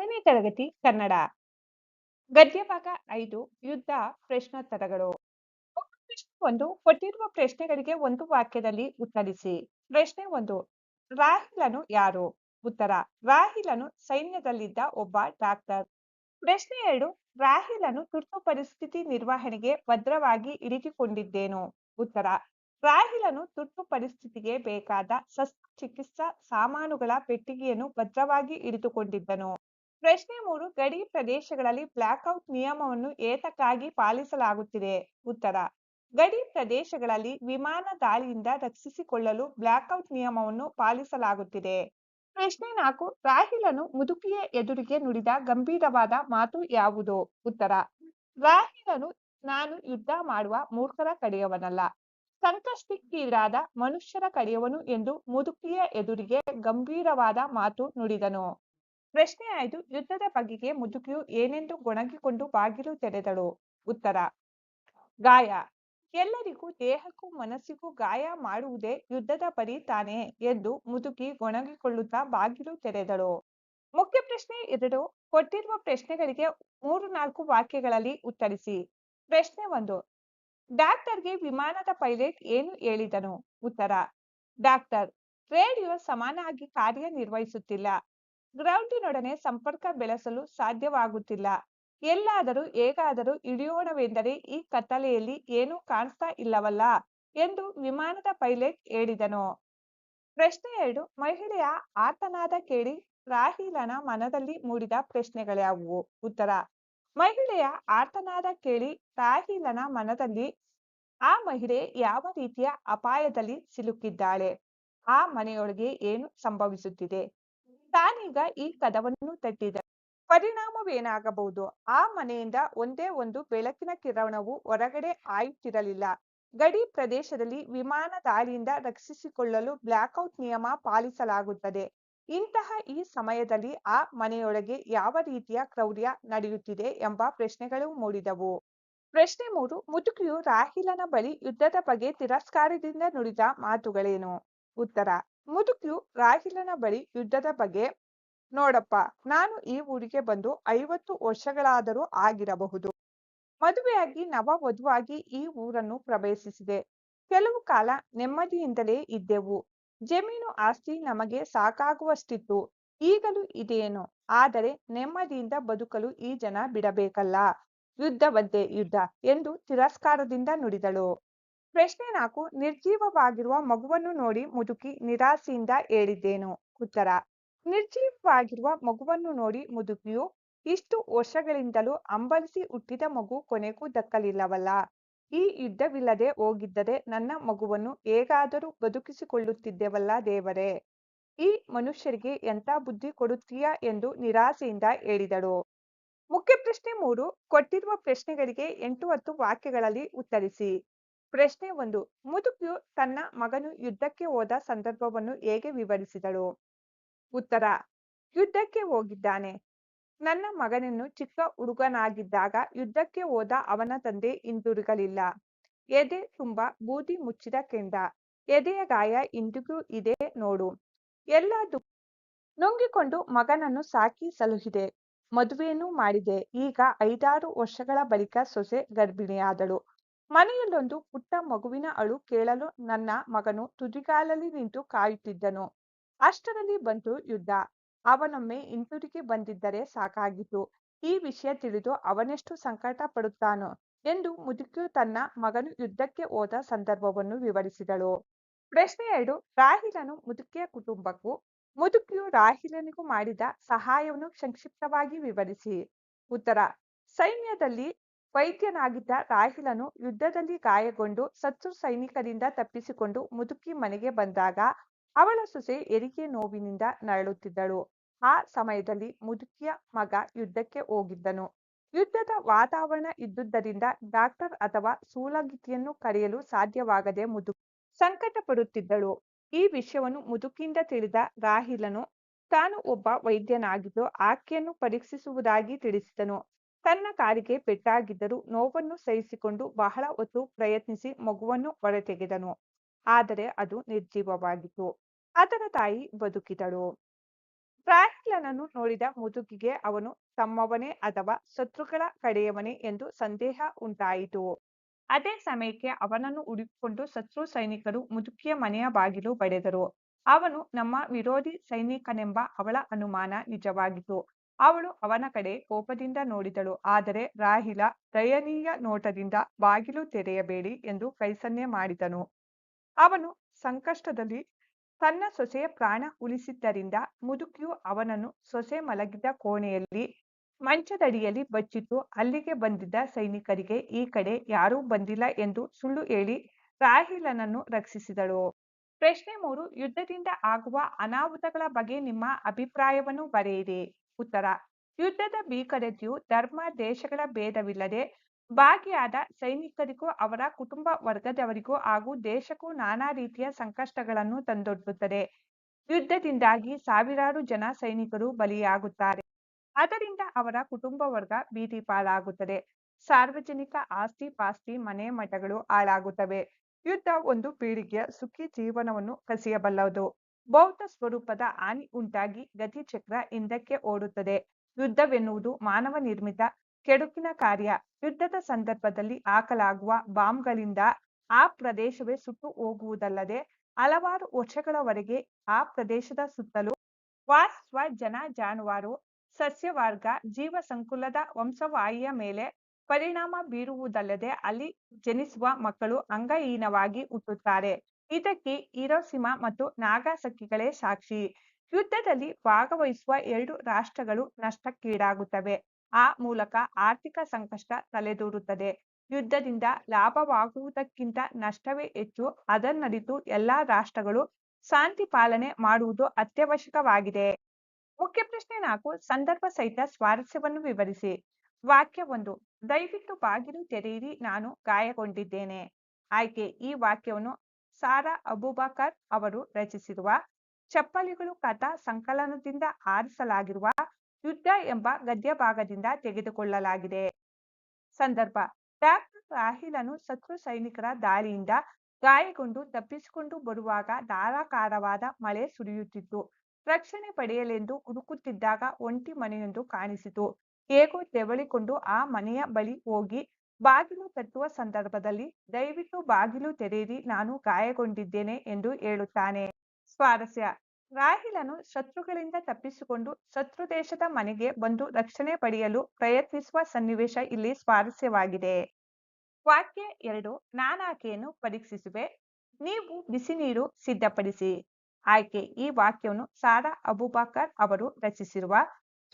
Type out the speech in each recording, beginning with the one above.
ಹತ್ತನೇ ತರಗತಿ ಕನ್ನಡ. ಗದ್ಯಭಾಗ ಐದು, ಯುದ್ಧ, ಪ್ರಶ್ನೋತ್ತರಗಳು. ಪ್ರಶ್ನೆ ಒಂದು ಕೊಟ್ಟಿರುವ ಪ್ರಶ್ನೆಗಳಿಗೆ ಒಂದು ವಾಕ್ಯದಲ್ಲಿ ಉತ್ತರಿಸಿ. ಪ್ರಶ್ನೆ ಒಂದು, ರಾಹಿಲನು ಯಾರು? ಉತ್ತರ, ರಾಹಿಲನು ಸೈನ್ಯದಲ್ಲಿದ್ದ ಒಬ್ಬ ಡಾಕ್ಟರ್. ಪ್ರಶ್ನೆ ಎರಡು, ರಾಹಿಲನು ತುರ್ತು ಪರಿಸ್ಥಿತಿ ನಿರ್ವಹಣೆಗೆ ಭದ್ರವಾಗಿ ಇರಿಸಿಕೊಂಡಿದ್ದೇನು ಉತ್ತರ, ರಾಹಿಲನು ತುರ್ತು ಪರಿಸ್ಥಿತಿಗೆ ಬೇಕಾದ ಶಸ್ತ್ರಚಿಕಿತ್ಸಾ ಸಾಮಾನುಗಳ ಪೆಟ್ಟಿಗೆಯನ್ನು ಭದ್ರವಾಗಿ ಇರಿದುಕೊಂಡಿದ್ದನು. ಪ್ರಶ್ನೆ ಮೂರು, ಗಡಿ ಪ್ರದೇಶಗಳಲ್ಲಿ ಬ್ಲಾಕ್ಔಟ್ ನಿಯಮವನ್ನು ಏತಕ್ಕಾಗಿ ಪಾಲಿಸಲಾಗುತ್ತಿದೆ? ಉತ್ತರ, ಗಡಿ ಪ್ರದೇಶಗಳಲ್ಲಿ ವಿಮಾನ ದಾಳಿಯಿಂದ ರಕ್ಷಿಸಿಕೊಳ್ಳಲು ಬ್ಲಾಕ್ಔಟ್ ನಿಯಮವನ್ನು ಪಾಲಿಸಲಾಗುತ್ತಿದೆ. ಪ್ರಶ್ನೆ ನಾಲ್ಕು ರಾಹಿಲನು ಮುದುಕಿಯ ಎದುರಿಗೆ ನುಡಿದ ಗಂಭೀರವಾದ ಮಾತು ಯಾವುದು? ಉತ್ತರ ರಾಹಿಲನು ನಾನು ಯುದ್ಧ ಮಾಡುವ ಮೂರ್ಖರ ಕಡೆಯವನಲ್ಲ. ಸಂಕಷ್ಟಕ್ಕೀಡಾದ ಮನುಷ್ಯರ ಕಡೆಯವನು ಎಂದು ಮುದುಕಿಯ ಎದುರಿಗೆ ಗಂಭೀರವಾದ ಮಾತು ನುಡಿದನು. ಪ್ರಶ್ನೆ ಯುದ್ಧದ ಬಗೆಗೆ ಮುದುಕಿಯು ಏನೆಂದು ಗೊಣಗಿಕೊಂಡು ಬಾಗಿಲು ತೆರೆದಳು. ಉತ್ತರ, ಗಾಯ. ಎಲ್ಲರಿಗೂ ದೇಹಕ್ಕೂ ಮನಸ್ಸಿಗೂ ಗಾಯ ಮಾಡುವುದೇ ಯುದ್ಧದ ಪರಿ ತಾನೆ ಎಂದು ಮುದುಕಿ ಗೊಣಗಿಕೊಳ್ಳುತ್ತಾ ಬಾಗಿಲು ತೆರೆದಳು. ಮುಖ್ಯ ಪ್ರಶ್ನೆ ಎರಡು, ಕೊಟ್ಟಿರುವ ಪ್ರಶ್ನೆಗಳಿಗೆ ಮೂರು ನಾಲ್ಕು ವಾಕ್ಯಗಳಲ್ಲಿ ಉತ್ತರಿಸಿ. ಪ್ರಶ್ನೆ ಒಂದು, ಡಾಕ್ಟರ್ಗೆ ವಿಮಾನದ ಪೈಲಟ್ ಏನು ಹೇಳಿದನು? ಉತ್ತರ, ಡಾಕ್ಟರ್, ರೇಡಿಯೋ ಸಮಾನಾಗಿ ಕಾರ್ಯನಿರ್ವಹಿಸುತ್ತಿಲ್ಲ. ಗ್ರೌಂಡಿನೊಡನೆ ಸಂಪರ್ಕ ಬೆಳೆಸಲು ಸಾಧ್ಯವಾಗುತ್ತಿಲ್ಲ. ಎಲ್ಲಾದರೂ ಹೇಗಾದರೂ ಇಳಿಯೋಣವೆಂದರೆ ಈ ಕತ್ತಲೆಯಲ್ಲಿ ಏನೂ ಕಾಣಿಸ್ತಾ ಇಲ್ಲವಲ್ಲ ಎಂದು ವಿಮಾನದ ಪೈಲಟ್ ಹೇಳಿದನು. ಪ್ರಶ್ನೆ ಎರಡು, ಮಹಿಳೆಯ ಆತನಾದ ಕೇಳಿ ರಾಹಿಲನ ಮನದಲ್ಲಿ ಮೂಡಿದ ಪ್ರಶ್ನೆಗಳ್ಯಾವುವು ಉತ್ತರ, ಮಹಿಳೆಯ ಆತನಾದ ಕೇಳಿ ರಾಹಿಲನ ಮನದಲ್ಲಿ ಆ ಮಹಿಳೆ ಯಾವ ರೀತಿಯ ಅಪಾಯದಲ್ಲಿ ಸಿಲುಕಿದ್ದಾಳೆ? ಆ ಮನೆಯೊಳಗೆ ಏನು ಸಂಭವಿಸುತ್ತಿದೆ? ತಾನೀಗ ಈ ಕದವನ್ನು ತಟ್ಟಿದ. ಪರಿಣಾಮವೇನಾಗಬಹುದು? ಆ ಮನೆಯಿಂದ ಒಂದೇ ಒಂದು ಬೆಳಕಿನ ಕಿರಣವು ಹೊರಗಡೆ ಆಯುತ್ತಿರಲಿಲ್ಲ. ಗಡಿ ಪ್ರದೇಶದಲ್ಲಿ ವಿಮಾನ ದಾಳಿಯಿಂದ ರಕ್ಷಿಸಿಕೊಳ್ಳಲು ಬ್ಲಾಕ್ಔಟ್ ನಿಯಮ ಪಾಲಿಸಲಾಗುತ್ತದೆ. ಇಂತಹ ಈ ಸಮಯದಲ್ಲಿ ಆ ಮನೆಯೊಳಗೆ ಯಾವ ರೀತಿಯ ಕ್ರೌರ್ಯ ನಡೆಯುತ್ತಿದೆ ಎಂಬ ಪ್ರಶ್ನೆಗಳು ಮೂಡಿದವು. ಪ್ರಶ್ನೆ ಮೂರು, ಮುದುಕಿಯು ರಾಹಿಲನ ಬಳಿ ಯುದ್ಧದ ಬಗ್ಗೆ ತಿರಸ್ಕಾರದಿಂದ ನುಡಿದ ಮಾತುಗಳೇನು? ಉತ್ತರ ಮುದುಕಿಯು ರಾಹಿಲನ ಬಳಿ ಯುದ್ಧದ ಬಗ್ಗೆ ನೋಡಪ್ಪ. ನಾನು ಈ ಊರಿಗೆ ಬಂದು ಐವತ್ತು ವರ್ಷಗಳಾದರೂ ಆಗಿರಬಹುದು. ಮದುವೆಯಾಗಿ ನವ ವಧುವಾಗಿ ಈ ಊರನ್ನು ಪ್ರವೇಶಿಸಿದೆ. ಕೆಲವು ಕಾಲ ನೆಮ್ಮದಿಯಿಂದಲೇ ಇದ್ದೆವು. ಜಮೀನು ಆಸ್ತಿ ನಮಗೆ ಸಾಕಾಗುವಷ್ಟಿತ್ತು. ಈಗಲೂ ಇದೆಯೇನು ಆದರೆ ನೆಮ್ಮದಿಯಿಂದ ಬದುಕಲು ಈ ಜನ ಬಿಡಬೇಕಲ್ಲ. ಯುದ್ಧವಂತೆ ಯುದ್ಧ ಎಂದು ತಿರಸ್ಕಾರದಿಂದ ನುಡಿದಳು. ಪ್ರಶ್ನೆ ನಾಲ್ಕು, ನಿರ್ಜೀವವಾಗಿರುವ ಮಗುವನ್ನು ನೋಡಿ ಮುದುಕಿ ನಿರಾಸೆಯಿಂದ ಹೇಳಿದ್ದೇನು? ಉತ್ತರ, ನಿರ್ಜೀವವಾಗಿರುವ ಮಗುವನ್ನು ನೋಡಿ ಮುದುಕಿಯು ಇಷ್ಟು ವರ್ಷಗಳಿಂದಲೂ ಅಂಬಲಿಸಿ ಹುಟ್ಟಿದ ಮಗು ಕೊನೆಗೂ ದಕ್ಕಲಿಲ್ಲವಲ್ಲ. ಈ ಯುದ್ಧವಿಲ್ಲದೆ ಹೋಗಿದ್ದರೆ ನನ್ನ ಮಗುವನ್ನು ಹೇಗಾದರೂ ಬದುಕಿಸಿಕೊಳ್ಳುತ್ತಿದ್ದೆವಲ್ಲ ದೇವರೇ? ಈ ಮನುಷ್ಯರಿಗೆ ಎಂತ ಬುದ್ಧಿ ಕೊಡುತ್ತೀಯಾ ಎಂದು ನಿರಾಸೆಯಿಂದ ಹೇಳಿದಳು. ಮುಖ್ಯ ಪ್ರಶ್ನೆ ಮೂರು, ಕೊಟ್ಟಿರುವ ಪ್ರಶ್ನೆಗಳಿಗೆ ಎಂಟು ಹತ್ತು ವಾಕ್ಯಗಳಲ್ಲಿ ಉತ್ತರಿಸಿ. ಪ್ರಶ್ನೆ ಒಂದು ಮುದುಕಿಯು ತನ್ನ ಮಗನು ಯುದ್ಧಕ್ಕೆ ಹೋದ ಸಂದರ್ಭವನ್ನು ಹೇಗೆ ವಿವರಿಸಿದಳು? ಉತ್ತರ, ಯುದ್ಧಕ್ಕೆ ಹೋಗಿದ್ದಾನೆ. ನನ್ನ ಮಗನನ್ನು ಚಿಕ್ಕ ಹುಡುಗನಾಗಿದ್ದಾಗ ಯುದ್ಧಕ್ಕೆ ಹೋದ ಅವನ ತಂದೆ ಹಿಂದಿರುಗಲಿಲ್ಲ. ಎದೆ ತುಂಬಾ ಬೂದಿ ಮುಚ್ಚಿದ ಕೆಂಡ, ಎದೆಯ ಗಾಯ ಇಂದಿಗೂ ಇದೆ ನೋಡು. ಎಲ್ಲ ನುಂಗಿಕೊಂಡು ಮಗನನ್ನು ಸಾಕಿ ಸಲುಹಿದೆ. ಮದುವೆಯನ್ನು ಮಾಡಿದೆ. ಈಗ ಐದಾರು ವರ್ಷಗಳ ಬಳಿಕ ಸೊಸೆ ಗರ್ಭಿಣಿಯಾದಳು. ಮನೆಯಲ್ಲೊಂದು ಪುಟ್ಟ ಮಗುವಿನ ಅಳು ಕೇಳಲು ನನ್ನ ಮಗನು ತುದಿಗಾಲಲ್ಲಿ ನಿಂತು ಕಾಯುತ್ತಿದ್ದನು. ಅಷ್ಟರಲ್ಲಿ ಬಂತು ಯುದ್ಧ. ಅವನೊಮ್ಮೆ ಹಿಂತಿರುಗಿ ಬಂದಿದ್ದರೆ ಸಾಕಾಗಿತ್ತು. ಈ ವಿಷಯ ತಿಳಿದು ಅವನೆಷ್ಟು ಸಂಕಟ ಪಡುತ್ತಾನೋ ಎಂದು ಮುದುಕಿಯು ತನ್ನ ಮಗನು ಯುದ್ಧಕ್ಕೆ ಹೋದ ಸಂದರ್ಭವನ್ನು ವಿವರಿಸಿದಳು. ಪ್ರಶ್ನೆ ಎರಡು, ರಾಹಿಲನು ಮುದುಕಿಯ ಕುಟುಂಬಕ್ಕೂ, ಮುದುಕಿಯು ರಾಹಿಲನಿಗೂ ಮಾಡಿದ ಸಹಾಯವನ್ನು ಸಂಕ್ಷಿಪ್ತವಾಗಿ ವಿವರಿಸಿ. ಉತ್ತರ, ಸೈನ್ಯದಲ್ಲಿ ವೈದ್ಯನಾಗಿದ್ದ ರಾಹಿಲನು ಯುದ್ಧದಲ್ಲಿ ಗಾಯಗೊಂಡು ಶತ್ರು ಸೈನಿಕರಿಂದ ತಪ್ಪಿಸಿಕೊಂಡು ಮುದುಕಿ ಮನೆಗೆ ಬಂದಾಗ ಅವಳ ಸೊಸೆ ಎರಿಗೆ ನೋವಿನಿಂದ ನರಳುತ್ತಿದ್ದಳು. ಆ ಸಮಯದಲ್ಲಿ ಮುದುಕಿಯ ಮಗ ಯುದ್ಧಕ್ಕೆ ಹೋಗಿದ್ದನು. ಯುದ್ಧದ ವಾತಾವರಣ ಇದ್ದುದರಿಂದ ಡಾಕ್ಟರ್ ಅಥವಾ ಸೂಲಗಿತಿಯನ್ನು ಕರೆಯಲು ಸಾಧ್ಯವಾಗದೆ ಮುದು ಸಂಕಟ ಪಡುತ್ತಿದ್ದಳು ಈ ವಿಷಯವನ್ನು ಮುದುಕಿಯಿಂದ ತಿಳಿದ ರಾಹಿಲನು ತಾನು ಒಬ್ಬ ವೈದ್ಯನಾಗಿದ್ದು ಆಕೆಯನ್ನು ಪರೀಕ್ಷಿಸುವುದಾಗಿ ತಿಳಿಸಿದನು. ತನ್ನ ಕಾಲಿಗೆ ಪೆಟ್ಟಾಗಿದ್ದರೂ ನೋವನ್ನು ಸಹಿಸಿಕೊಂಡು ಬಹಳ ಹೊತ್ತು ಪ್ರಯತ್ನಿಸಿ ಮಗುವನ್ನು ಹೊರತೆಗೆದನು. ಆದರೆ ಅದು ನಿರ್ಜೀವವಾಗಿತ್ತು. ಅದರ ತಾಯಿ ಬದುಕಿದಳು. ಫ್ರಾಂಕ್ಲನನ್ನು ನೋಡಿದ ಮುದುಕಿಗೆ ಅವನು ತಮ್ಮವನೇ ಅಥವಾ ಶತ್ರುಗಳ ಕಡೆಯವನೇ ಎಂದು ಸಂದೇಹ ಉಂಟಾಯಿತು. ಅದೇ ಸಮಯಕ್ಕೆ ಅವನನ್ನು ಹುಡುಕಿಕೊಂಡು ಶತ್ರು ಸೈನಿಕರು ಮುದುಕಿಯ ಮನೆಯ ಬಾಗಿಲು ಬಡಿದರು ಅವನು ನಮ್ಮ ವಿರೋಧಿ ಸೈನಿಕನೆಂಬ ಅವಳ ಅನುಮಾನ ನಿಜವಾಗಿತ್ತು. ಅವಳು ಅವನ ಕಡೆ ಕೋಪದಿಂದ ನೋಡಿದಳು. ಆದರೆ ರಾಹಿಲ, ದಯನೀಯ ನೋಟದಿಂದ ಬಾಗಿಲು ತೆರೆಯಬೇಡಿ ಎಂದು ಕೈಸನ್ನೆ ಮಾಡಿದನು. ಅವನು ಸಂಕಷ್ಟದಲ್ಲಿ ತನ್ನ ಸೊಸೆಯ ಪ್ರಾಣ ಉಳಿಸಿದ್ದರಿಂದ ಮುದುಕಿಯು ಅವನನ್ನು ಸೊಸೆ ಮಲಗಿದ್ದ ಕೋಣೆಯಲ್ಲಿ, ಮಂಚದಡಿಯಲ್ಲಿ ಬಚ್ಚಿಟ್ಟು ಅಲ್ಲಿಗೆ ಬಂದಿದ್ದ ಸೈನಿಕರಿಗೆ, ಈ ಕಡೆ ಯಾರೂ ಬಂದಿಲ್ಲ ಎಂದು ಸುಳ್ಳು ಹೇಳಿ ರಾಹಿಲನನ್ನು ರಕ್ಷಿಸಿದಳು. ಪ್ರಶ್ನೆ ಮೂರು, ಯುದ್ಧದಿಂದ ಆಗುವ ಅನಾಹುತಗಳ ಬಗ್ಗೆ ನಿಮ್ಮ ಅಭಿಪ್ರಾಯವನ್ನು ಬರೆಯಿರಿ. ಉತ್ತರ. ಯುದ್ಧದ ಭೀಕರತೆಯು ಧರ್ಮ, ದೇಶಗಳ ಭೇದವಿಲ್ಲದೆ ಭಾಗಿಯಾದ ಸೈನಿಕರಿಗೂ, ಅವರ ಕುಟುಂಬ ವರ್ಗದವರಿಗೂ ಹಾಗೂ ದೇಶಕ್ಕೂ ನಾನಾ ರೀತಿಯ ಸಂಕಷ್ಟಗಳನ್ನು ತಂದೊಡ್ಡುತ್ತದೆ. ಯುದ್ಧದಿಂದಾಗಿ ಸಾವಿರಾರು ಜನ ಸೈನಿಕರು ಬಲಿಯಾಗುತ್ತಾರೆ. ಅದರಿಂದ ಅವರ ಕುಟುಂಬ ವರ್ಗ ಬೀದಿ ಪಾಲಾಗುತ್ತದೆ. ಸಾರ್ವಜನಿಕ ಆಸ್ತಿ ಪಾಸ್ತಿ ಮನೆ ಮಠಗಳು ಹಾಳಾಗುತ್ತವೆ. ಯುದ್ಧ ಒಂದು ಪೀಳಿಗೆಯ ಸುಖಿ ಜೀವನವನ್ನು ಕಸಿಯಬಲ್ಲದು. ಬೌದ್ಧ ಸ್ವರೂಪದ ಹಾನಿ ಉಂಟಾಗಿ ಗತಿಚಕ್ರ ಹಿಂದಕ್ಕೆ ಓಡುತ್ತದೆ. ಯುದ್ಧವೆನ್ನುವುದು ಮಾನವ ನಿರ್ಮಿತ ಕೆಡುಕಿನ ಕಾರ್ಯ. ಯುದ್ಧದ ಸಂದರ್ಭದಲ್ಲಿ ಹಾಕಲಾಗುವ ಬಾಂಬ್ಗಳಿಂದ ಆ ಪ್ರದೇಶವೇ ಸುಟ್ಟು ಹೋಗುವುದಲ್ಲದೆ ಹಲವಾರು ವರ್ಷಗಳವರೆಗೆ ಆ ಪ್ರದೇಶದ ಸುತ್ತಲೂ ವಾಸಿಸುವ ಜನ ಜಾನುವಾರು, ಸಸ್ಯವರ್ಗ ಜೀವ ಸಂಕುಲದ ವಂಶವಾಹಿಯ ಮೇಲೆ ಪರಿಣಾಮ ಬೀರುವುದಲ್ಲದೆ ಅಲ್ಲಿ ಜನಿಸುವ ಮಕ್ಕಳು ಅಂಗಹೀನವಾಗಿ ಹುಟ್ಟುತ್ತಾರೆ. ಇದಕ್ಕೆ ಹಿರೋಸಿಮಾ ಮತ್ತು ನಾಗಾಸಕಿಗಳೇ ಸಾಕ್ಷಿ. ಯುದ್ಧದಲ್ಲಿ ಭಾಗವಹಿಸುವ ಎರಡು ರಾಷ್ಟ್ರಗಳು ನಷ್ಟಕ್ಕೀಡಾಗುತ್ತವೆ. ಆ ಮೂಲಕ ಆರ್ಥಿಕ ಸಂಕಷ್ಟ ತಲೆದೂರುತ್ತದೆ. ಯುದ್ಧದಿಂದ ಲಾಭವಾಗುವುದಕ್ಕಿಂತ ನಷ್ಟವೇ ಹೆಚ್ಚು. ಅದನ್ನರಿತು ಎಲ್ಲಾ ರಾಷ್ಟ್ರಗಳು ಶಾಂತಿ ಪಾಲನೆ ಮಾಡುವುದು ಅತ್ಯವಶ್ಯಕವಾಗಿದೆ. ಮುಖ್ಯ ಪ್ರಶ್ನೆ ನಾಲ್ಕು, ಸಂದರ್ಭ ಸಹಿತ ಸ್ವಾರಸ್ಯವನ್ನು ವಿವರಿಸಿ. ವಾಕ್ಯ ಒಂದು, ದಯವಿಟ್ಟು ಬಾಗಿಲು ತೆರೆಯಿರಿ, ನಾನು ಗಾಯಗೊಂಡಿದ್ದೇನೆ. ಆಯ್ಕೆ, ಈ ವಾಕ್ಯವನ್ನು ಸಾರಾ ಅಬೂಬಕರ್ ಅವರು ರಚಿಸಿರುವ ಚಪ್ಪಲಿಗಳು ಕಥಾ ಸಂಕಲನದಿಂದ ಆರಿಸಲಾಗಿರುವ ಯುದ್ಧ ಎಂಬ ಗದ್ಯ ಭಾಗದಿಂದ ತೆಗೆದುಕೊಳ್ಳಲಾಗಿದೆ. ಸಂದರ್ಭ. ಡಾಕ್ಟರ್ ರಾಹಿಲನು ಶತ್ರು ಸೈನಿಕರ ದಾಳಿಯಿಂದ ಗಾಯಗೊಂಡು ತಪ್ಪಿಸಿಕೊಂಡು ಬರುವಾಗ ಧಾರಾಕಾರವಾದ ಮಳೆ ಸುರಿಯುತ್ತಿತ್ತು. ರಕ್ಷಣೆ ಪಡೆಯಲೆಂದು ಹುಡುಕುತ್ತಿದ್ದಾಗ ಒಂಟಿ ಮನೆಯೊಂದು ಕಾಣಿಸಿತು. ಹೇಗೋ ತೆವಳಿಕೊಂಡು ಆ ಮನೆಯ ಬಳಿ ಹೋಗಿ ಬಾಗಿಲು ತಟ್ಟುವ ಸಂದರ್ಭದಲ್ಲಿ, ದಯವಿಟ್ಟು ಬಾಗಿಲು ತೆರೆಯಿರಿ, ನಾನು ಗಾಯಗೊಂಡಿದ್ದೇನೆ ಎಂದು ಹೇಳುತ್ತಾನೆ. ಸ್ವಾರಸ್ಯ. ರಾಹಿಲನು ಶತ್ರುಗಳಿಂದ ತಪ್ಪಿಸಿಕೊಂಡು ಶತ್ರು ದೇಶದ ಮನೆಗೆ ಬಂದು ರಕ್ಷಣೆ ಪಡೆಯಲು ಪ್ರಯತ್ನಿಸುವ ಸನ್ನಿವೇಶ ಇಲ್ಲಿ ಸ್ವಾರಸ್ಯವಾಗಿದೆ. ವಾಕ್ಯ ಎರಡು, ನಾನಾಕೆಯನ್ನು ಪರೀಕ್ಷಿಸುವೆ, ನೀವು ಬಿಸಿ ನೀರು ಸಿದ್ಧಪಡಿಸಿ. ಆಯ್ಕೆ, ಈ ವಾಕ್ಯವನ್ನು ಸಾರಾ ಅಬುಬಕರ್ ಅವರು ರಚಿಸಿರುವ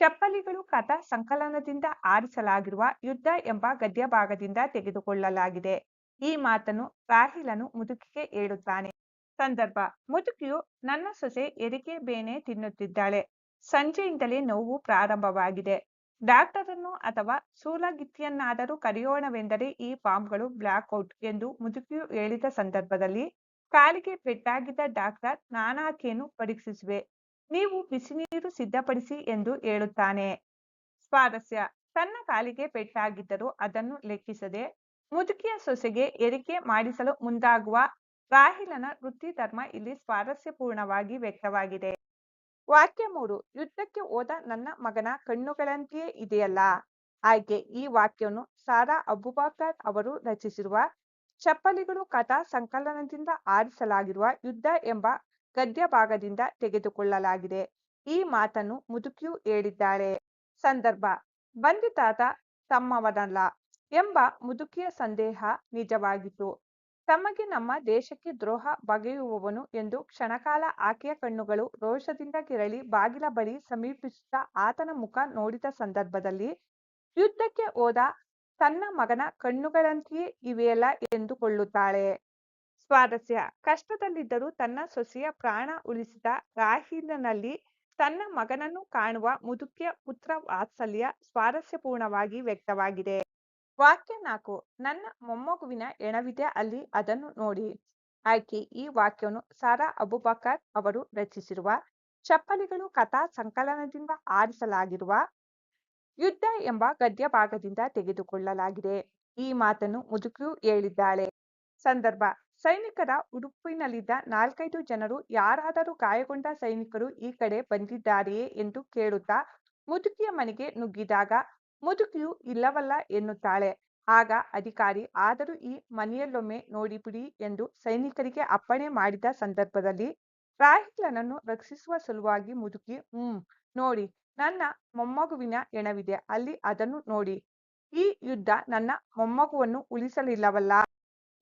ಚಪ್ಪಲಿಗಳು ಕಥಾ ಸಂಕಲನದಿಂದ ಆರಿಸಲಾಗಿರುವ ಯುದ್ಧ ಎಂಬ ಗದ್ಯ ಭಾಗದಿಂದ ತೆಗೆದುಕೊಳ್ಳಲಾಗಿದೆ. ಈ ಮಾತನ್ನು ರಾಹಿಲನು ಮುದುಕಿಗೆ ಹೇಳುತ್ತಾನೆ. ಸಂದರ್ಭ, ಮುದುಕಿಯು ನನ್ನ ಸೊಸೆ ಎರಿಕೆ ಬೇನೆ ತಿನ್ನುತ್ತಿದ್ದಾಳೆ? ಸಂಜೆಯಿಂದಲೇ ನೋವು ಪ್ರಾರಂಭವಾಗಿದೆ. ಡಾಕ್ಟರನ್ನು ಅಥವಾ ಸೂಲಗಿತ್ತಿಯನ್ನಾದರೂ ಕರೆಯೋಣವೆಂದರೆ ಈ ಬಾಂಬ್ಗಳು ಬ್ಲಾಕ್ಔಟ್ ಎಂದು ಮುದುಕಿಯು ಹೇಳಿದ ಸಂದರ್ಭದಲ್ಲಿ, ಕಾಲಿಗೆ ಪೆಟ್ಟಾಗಿದ್ದ ಡಾಕ್ಟರ್ ನಾನಾಕೆಯನ್ನು ಪರೀಕ್ಷಿಸುವೆ? ನೀವು ಬಿಸಿ ನೀರು ಸಿದ್ಧಪಡಿಸಿ ಎಂದು ಹೇಳುತ್ತಾನೆ. ಸ್ವಾರಸ್ಯ. ತನ್ನ ಕಾಲಿಗೆ ಪೆಟ್ಟಾಗಿದ್ದರೂ ಅದನ್ನು ಲೆಕ್ಕಿಸದೆ ಮುದುಕಿಯ ಸೊಸೆಗೆ ಎರಿಕೆ ಮಾಡಿಸಲು ಮುಂದಾಗುವ ರಾಹಿಲನ ವೃತ್ತಿ ಧರ್ಮ ಇಲ್ಲಿ ಸ್ವಾರಸ್ಯಪೂರ್ಣವಾಗಿ ವ್ಯಕ್ತವಾಗಿದೆ. ವಾಕ್ಯ ಮೂರು. ಯುದ್ಧಕ್ಕೆ ಹೋದ ನನ್ನ ಮಗನ ಕಣ್ಣುಗಳಂತೆಯೇ ಇದೆಯಲ್ಲ? ಆಯ್ಕೆ. ಈ ವಾಕ್ಯವನ್ನು ಸಾರಾ ಅಬುಬಾಕರ್ ಅವರು ರಚಿಸಿರುವ ಚಪ್ಪಲಿಗಳು ಕಥಾ ಸಂಕಲನದಿಂದ ಆರಿಸಲಾಗಿರುವ ಯುದ್ಧ ಎಂಬ ಗದ್ಯ ಭಾಗದಿಂದ ತೆಗೆದುಕೊಳ್ಳಲಾಗಿದೆ. ಈ ಮಾತನ್ನು ಮುದುಕಿಯು ಹೇಳಿದ್ದಾರೆ ಸಂದರ್ಭ ಬಂಧಿತಾತ ತಮ್ಮವನಲ್ಲ ಎಂಬ ಮುದುಕಿಯ ಸಂದೇಹ ನಿಜವಾಗಿತ್ತು. ತಮಗೆ ನಮ್ಮ ದೇಶಕ್ಕೆ ದ್ರೋಹ ಬಗೆಯುವವನು ಎಂದು ಕ್ಷಣಕಾಲ ಆಕೆಯ ಕಣ್ಣುಗಳು ರೋಷದಿಂದ ಕೆರಳಿ ಬಾಗಿಲ ಬಳಿ ಸಮೀಪಿಸುತ್ತಾ ಆತನ ಮುಖ ನೋಡಿದ ಸಂದರ್ಭದಲ್ಲಿ, ಯುದ್ಧಕ್ಕೆ ಹೋದ ತನ್ನ ಮಗನ ಕಣ್ಣುಗಳಂತೆಯೇ ಇವೆಯಲ್ಲ ಎಂದುಕೊಳ್ಳುತ್ತಾಳೆ. ಸ್ವಾರಸ್ಯ. ಕಷ್ಟದಲ್ಲಿದ್ದರೂ ತನ್ನ ಸೊಸೆಯ ಪ್ರಾಣ ಉಳಿಸಿದ ರಾಹಿಲನಲ್ಲಿ ತನ್ನ ಮಗನನ್ನು ಕಾಣುವ ಮುದುಕಿಯ ಪುತ್ರ ವಾತ್ಸಲ್ಯ ಸ್ವಾರಸ್ಯಪೂರ್ಣವಾಗಿ ವ್ಯಕ್ತವಾಗಿದೆ. ವಾಕ್ಯ ನಾಲ್ಕು, ನನ್ನ ಮೊಮ್ಮಗುವಿನ ಎಣವಿದೆ, ಅಲ್ಲಿ ಅದನ್ನು ನೋಡಿ. ಆಯ್ಕೆ, ಈ ವಾಕ್ಯವನ್ನು ಸಾರಾ ಅಬುಬಕರ್ ಅವರು ರಚಿಸಿರುವ ಚಪ್ಪಲಿಗಳು ಕಥಾ ಸಂಕಲನದಿಂದ ಆರಿಸಲಾಗಿರುವ ಯುದ್ಧ ಎಂಬ ಗದ್ಯ ಭಾಗದಿಂದ ತೆಗೆದುಕೊಳ್ಳಲಾಗಿದೆ. ಈ ಮಾತನ್ನು ಮುದುಕಿಯು ಹೇಳಿದ್ದಾಳೆ. ಸಂದರ್ಭ ಸೈನಿಕರ ಉಡುಪಿನಲ್ಲಿದ್ದ ನಾಲ್ಕೈದು ಜನರು ಯಾರಾದರೂ ಗಾಯಗೊಂಡ ಸೈನಿಕರು ಈ ಕಡೆ ಬಂದಿದ್ದಾರೆಯೇ ಎಂದು ಕೇಳುತ್ತಾ ಮುದುಕಿಯ ಮನೆಗೆ ನುಗ್ಗಿದಾಗ, ಮುದುಕಿಯು ಇಲ್ಲವಲ್ಲ ಎನ್ನುತ್ತಾಳೆ. ಆಗ ಅಧಿಕಾರಿ, ಆದರೂ ಈ ಮನೆಯಲ್ಲೊಮ್ಮೆ ನೋಡಿಬಿಡಿ ಎಂದು ಸೈನಿಕರಿಗೆ ಅಪ್ಪಣೆ ಮಾಡಿದ ಸಂದರ್ಭದಲ್ಲಿ ರಾಹಿಲನನ್ನು ರಕ್ಷಿಸುವ ಸಲುವಾಗಿ ಮುದುಕಿ, ಹ್ಮ್, ನೋಡಿ, ನನ್ನ ಮೊಮ್ಮಗುವಿನ ಎಣವಿದೆ, ಅಲ್ಲಿ ಅದನ್ನು ನೋಡಿ. ಈ ಯುದ್ಧ ನನ್ನ ಮೊಮ್ಮಗುವನ್ನು ಉಳಿಸಲಿಲ್ಲವಲ್ಲ.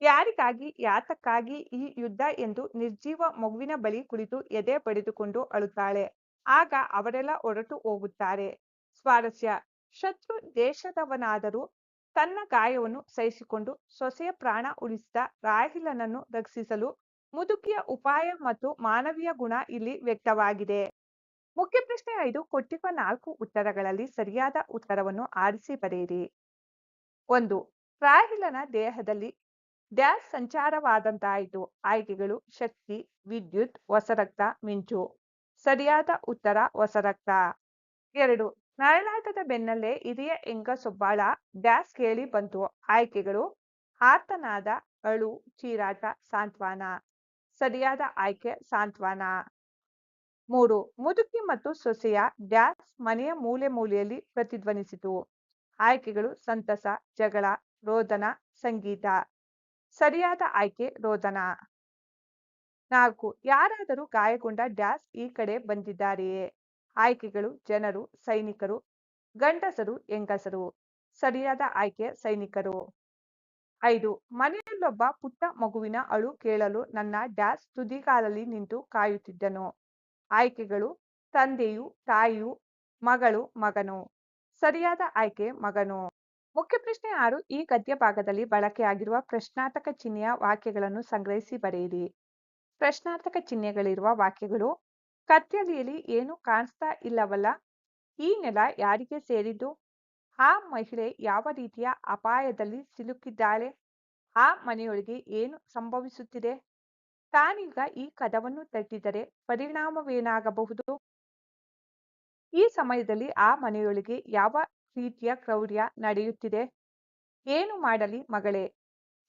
ಯಾರಿಗಾಗಿ, ಯಾತಕ್ಕಾಗಿ ಈ ಯುದ್ಧ ಎಂದು ನಿರ್ಜೀವ ಮಗುವಿನ ಬಳಿ ಕುಳಿತು ಎದೆ ಬಡಿದುಕೊಂಡು ಅಳುತ್ತಾಳೆ. ಆಗ ಅವರೆಲ್ಲ ಹೊರಟು ಹೋಗುತ್ತಾರೆ. ಸ್ವಾರಸ್ಯ. ಶತ್ರು ದೇಶದವನಾದರೂ ತನ್ನ ಗಾಯವನ್ನು ಸಹಿಸಿಕೊಂಡು ಸೊಸೆಯ ಪ್ರಾಣ ಉಳಿಸಿದ ರಾಹಿಲನನ್ನು ರಕ್ಷಿಸಲು ಮುದುಕಿಯ ಉಪಾಯ ಮತ್ತು ಮಾನವೀಯ ಗುಣ ಇಲ್ಲಿ ವ್ಯಕ್ತವಾಗಿದೆ. ಮುಖ್ಯ ಪ್ರಶ್ನೆ ಐದು, ಕೊಟ್ಟಿರುವ ನಾಲ್ಕು ಉತ್ತರಗಳಲ್ಲಿ ಸರಿಯಾದ ಉತ್ತರವನ್ನು ಆರಿಸಿ ಬರೆಯಿರಿ. ಒಂದು, ರಾಹಿಲನ ದೇಹದಲ್ಲಿ ಡ್ಯಾಶ್ ಸಂಚಾರವಾದಂತಾಯಿತು. ಆಯ್ಕೆಗಳು ಶಕ್ತಿ, ವಿದ್ಯುತ್ ಹೊಸರಕ್ತ ಮಿಂಚು. ಸರಿಯಾದ ಉತ್ತರ ಹೊಸರಕ್ತ ಎರಡು ನರಳಾಟದ ಬೆನ್ನಲ್ಲೇ ಹಿರಿಯ ಹೆಂಗಸೊಬ್ಬಳ ಡ್ಯಾಶ್ ಕೇಳಿ ಬಂತು. ಆಯ್ಕೆಗಳು, ಆರ್ತನಾದ ಅಳು, ಚೀರಾಟ, ಸಾಂತ್ವನ. ಸರಿಯಾದ ಆಯ್ಕೆ, ಸಾಂತ್ವನ. ಮೂರು, ಮುದುಕಿ ಮತ್ತು ಸೊಸೆಯ ಡ್ಯಾಶ್ ಮನೆಯ ಮೂಲೆ ಮೂಲೆಯಲ್ಲಿ ಪ್ರತಿಧ್ವನಿಸಿತು. ಆಯ್ಕೆಗಳು, ಸಂತಸ, ಜಗಳ, ರೋದನ, ಸಂಗೀತ. ಸರಿಯಾದ ಆಯ್ಕೆ ರೋದನ? ನಾಲ್ಕು, ಯಾರಾದರೂ ಗಾಯಗೊಂಡ ಡ್ಯಾಶ್ ಈ ಕಡೆ ಬಂದಿದ್ದಾರೆಯೇ? ಆಯ್ಕೆಗಳು ಜನರು, ಸೈನಿಕರು, ಗಂಡಸರು, ಹೆಂಗಸರು? ಸರಿಯಾದ ಆಯ್ಕೆ ಸೈನಿಕರು. ಐದು, ಮನೆಯಲ್ಲೊಬ್ಬ ಪುಟ್ಟ ಮಗುವಿನ ಅಳು ಕೇಳಲು ನನ್ನ ಡ್ಯಾಶ್ ತುದಿಗಾಲಲ್ಲಿ ನಿಂತು ಕಾಯುತ್ತಿದ್ದನು. ಆಯ್ಕೆಗಳು ತಂದೆಯು, ತಾಯಿಯು, ಮಗಳು, ಮಗನು. ಸರಿಯಾದ ಆಯ್ಕೆ ಮಗನು. ಮುಖ್ಯ ಪ್ರಶ್ನೆ ಆರು, ಈ ಗದ್ಯ ಭಾಗದಲ್ಲಿ ಬಳಕೆಯಾಗಿರುವ ಪ್ರಶ್ನಾರ್ಥಕ ಚಿಹ್ನೆಯ ವಾಕ್ಯಗಳನ್ನು ಸಂಗ್ರಹಿಸಿ ಬರೆಯಿರಿ. ಪ್ರಶ್ನಾರ್ಥಕ ಚಿಹ್ನೆಗಳಿರುವ ವಾಕ್ಯಗಳು ಕತ್ತಲೆಯಲ್ಲಿ ಏನು ಕಾಣಿಸ್ತಾ ಇಲ್ಲವಲ್ಲ, ಈ ನೆಲ ಯಾರಿಗೆ ಸೇರಿದ್ದು? ಆ ಮಹಿಳೆ ಯಾವ ರೀತಿಯ ಅಪಾಯದಲ್ಲಿ ಸಿಲುಕಿದ್ದಾಳೆ? ಆ ಮನೆಯೊಳಗೆ ಏನು ಸಂಭವಿಸುತ್ತಿದೆ? ತಾನೀಗ ಈ ಕದವನ್ನು ತಟ್ಟಿದರೆ ಪರಿಣಾಮವೇನಾಗಬಹುದು? ಈ ಸಮಯದಲ್ಲಿ ಆ ಮನೆಯೊಳಗೆ ಯಾವ ರೀತಿಯ ಕ್ರೌರ್ಯ ನಡೆಯುತ್ತಿದೆ. ಏನು ಮಾಡಲಿ ಮಗಳೇ?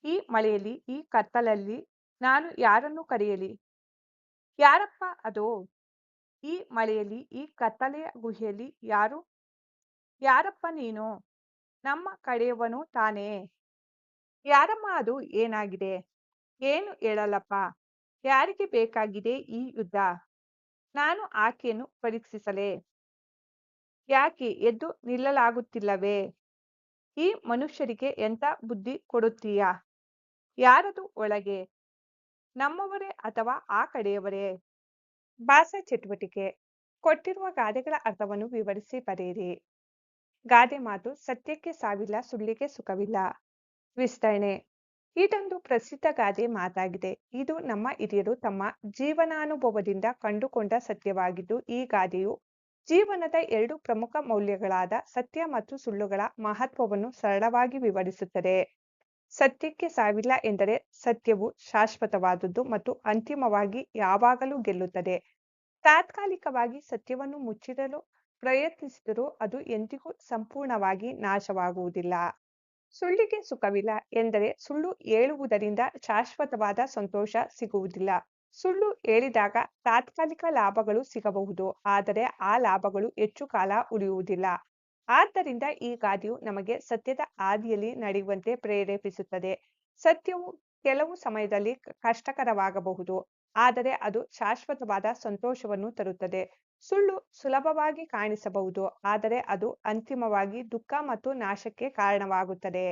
ಈ ಮಳೆಯಲ್ಲಿ, ಈ ಕತ್ತಲಲ್ಲಿ ನಾನು ಯಾರನ್ನು ಕರೆಯಲಿ? ಯಾರಪ್ಪ ಅದೋ? ಈ ಮಳೆಯಲ್ಲಿ, ಈ ಕತ್ತಲೆಯ ಗುಹೆಯಲ್ಲಿ ಯಾರು? ಯಾರಪ್ಪ ನೀನು? ನಮ್ಮ ಕಡೆಯವನು ತಾನೇ? ಯಾರಮ್ಮ ಅದು? ಏನಾಗಿದೆ? ಏನು ಹೇಳಲಪ್ಪ? ಯಾರಿಗೆ ಬೇಕಾಗಿದೆ ಈ ಯುದ್ಧ? ನಾನು ಆಕೆಯನ್ನು ಪರೀಕ್ಷಿಸಲೇ? ಯಾಕೆ ಎದ್ದು ನಿಲ್ಲಲಾಗುತ್ತಿಲ್ಲವೇ? ಈ ಮನುಷ್ಯರಿಗೆ ಎಂತ ಬುದ್ಧಿ ಕೊಡುತ್ತೀಯಾ? ಯಾರದು ಒಳಗೆ? ನಮ್ಮವರೇ ಅಥವಾ ಆ ಕಡೆಯವರೇ? ಭಾಸ ಚಟುವಟಿಕೆ. ಕೊಟ್ಟಿರುವ ಗಾದೆಗಳ ಅರ್ಥವನ್ನು ವಿವರಿಸಿ ಬರೆಯಿರಿ. ಗಾದೆ ಮಾತು ಸತ್ಯಕ್ಕೆ ಸಾವಿಲ್ಲ, ಸುಳ್ಳಿಗೆ ಸುಖವಿಲ್ಲ. ವಿಸ್ತರಣೆ. ಇದೊಂದು ಪ್ರಸಿದ್ಧ ಗಾದೆ ಮಾತಾಗಿದೆ. ಇದು ನಮ್ಮ ಹಿರಿಯರು ತಮ್ಮ ಜೀವನಾನುಭವದಿಂದ ಕಂಡುಕೊಂಡ ಸತ್ಯವಾಗಿದ್ದು, ಈ ಗಾದೆಯು ಜೀವನದ ಎರಡು ಪ್ರಮುಖ ಮೌಲ್ಯಗಳಾದ ಸತ್ಯ ಮತ್ತು ಸುಳ್ಳುಗಳ ಮಹತ್ವವನ್ನು ಸರಳವಾಗಿ ವಿವರಿಸುತ್ತದೆ. ಸತ್ಯಕ್ಕೆ ಸಾವಿಲ್ಲ ಎಂದರೆ ಸತ್ಯವು ಶಾಶ್ವತವಾದದ್ದು ಮತ್ತು ಅಂತಿಮವಾಗಿ ಯಾವಾಗಲೂ ಗೆಲ್ಲುತ್ತದೆ. ತಾತ್ಕಾಲಿಕವಾಗಿ ಸತ್ಯವನ್ನು ಮುಚ್ಚಿಡಲು ಪ್ರಯತ್ನಿಸಿದರೂ ಅದು ಎಂದಿಗೂ ಸಂಪೂರ್ಣವಾಗಿ ನಾಶವಾಗುವುದಿಲ್ಲ. ಸುಳ್ಳಿಗೆ ಸುಖವಿಲ್ಲ ಎಂದರೆ ಸುಳ್ಳು ಹೇಳುವುದರಿಂದ ಶಾಶ್ವತವಾದ ಸಂತೋಷ ಸಿಗುವುದಿಲ್ಲ. ಸುಳ್ಳು ಹೇಳಿದಾಗ ತಾತ್ಕಾಲಿಕ ಲಾಭಗಳು ಸಿಗಬಹುದು, ಆದರೆ ಆ ಲಾಭಗಳು ಹೆಚ್ಚು ಕಾಲ ಉಳಿಯುವುದಿಲ್ಲ. ಆದ್ದರಿಂದ ಈ ಗಾದೆಯು ನಮಗೆ ಸತ್ಯದ ಹಾದಿಯಲ್ಲಿ ನಡೆಯುವಂತೆ ಪ್ರೇರೇಪಿಸುತ್ತದೆ. ಸತ್ಯವು ಕೆಲವು ಸಮಯದಲ್ಲಿ ಕಷ್ಟಕರವಾಗಬಹುದು, ಆದರೆ ಅದು ಶಾಶ್ವತವಾದ ಸಂತೋಷವನ್ನು ತರುತ್ತದೆ. ಸುಳ್ಳು ಸುಲಭವಾಗಿ ಕಾಣಿಸಬಹುದು, ಆದರೆ ಅದು ಅಂತಿಮವಾಗಿ ದುಃಖ ಮತ್ತು ನಾಶಕ್ಕೆ ಕಾರಣವಾಗುತ್ತದೆ.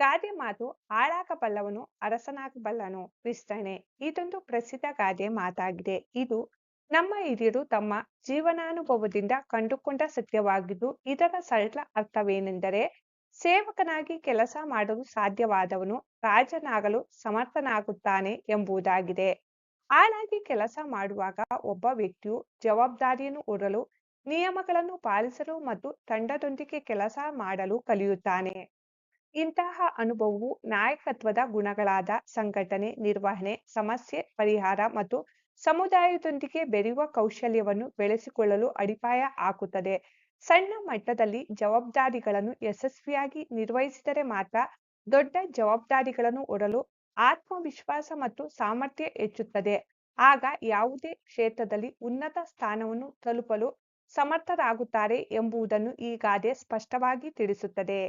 ಗಾದೆ ಮಾತು ಹಾಳಾಗಬಲ್ಲವನು ಅರಸನಾಗಬಲ್ಲನು ವಿಸ್ತರಣೆ ಇದೊಂದು ಪ್ರಸಿದ್ಧ ಗಾದೆ ಮಾತಾಗಿದೆ. ಇದು ನಮ್ಮ ಹಿರಿಯರು ತಮ್ಮ ಜೀವನಾನುಭವದಿಂದ ಕಂಡುಕೊಂಡ ಸತ್ಯವಾಗಿದ್ದು, ಇದರ ಸರಳ ಅರ್ಥವೇನೆಂದರೆ ಸೇವಕನಾಗಿ ಕೆಲಸ ಮಾಡಲು ಸಾಧ್ಯವಾದವನು ರಾಜನಾಗಲು ಸಮರ್ಥನಾಗುತ್ತಾನೆ ಎಂಬುದಾಗಿದೆ. ಹಾಳಾಗಿ ಕೆಲಸ ಮಾಡುವಾಗ ಒಬ್ಬ ವ್ಯಕ್ತಿಯು ಜವಾಬ್ದಾರಿಯನ್ನು ಹೊರಲು ನಿಯಮಗಳನ್ನು ಪಾಲಿಸಲು ಮತ್ತು ತಂಡದೊಂದಿಗೆ ಕೆಲಸ ಮಾಡಲು ಕಲಿಯುತ್ತಾನೆ. ಇಂತಹ ಅನುಭವವು ನಾಯಕತ್ವದ ಗುಣಗಳಾದ ಸಂಘಟನೆ, ನಿರ್ವಹಣೆ, ಸಮಸ್ಯೆ ಪರಿಹಾರ ಮತ್ತು ಸಮುದಾಯದೊಂದಿಗೆ ಬೆರೆಯುವ ಕೌಶಲ್ಯವನ್ನು ಬೆಳೆಸಿಕೊಳ್ಳಲು ಅಡಿಪಾಯ ಹಾಕುತ್ತದೆ. ಸಣ್ಣ ಮಟ್ಟದಲ್ಲಿ ಜವಾಬ್ದಾರಿಗಳನ್ನು ಯಶಸ್ವಿಯಾಗಿ ನಿರ್ವಹಿಸಿದರೆ ಮಾತ್ರ ದೊಡ್ಡ ಜವಾಬ್ದಾರಿಗಳನ್ನು ಹೊರಲು ಆತ್ಮವಿಶ್ವಾಸ ಮತ್ತು ಸಾಮರ್ಥ್ಯ ಹೆಚ್ಚುತ್ತದೆ. ಆಗ ಯಾವುದೇ ಕ್ಷೇತ್ರದಲ್ಲಿ ಉನ್ನತ ಸ್ಥಾನವನ್ನು ತಲುಪಲು ಸಮರ್ಥರಾಗುತ್ತಾರೆ ಎಂಬುದನ್ನು ಈ ಗಾದೆ ಸ್ಪಷ್ಟವಾಗಿ ತಿಳಿಸುತ್ತದೆ.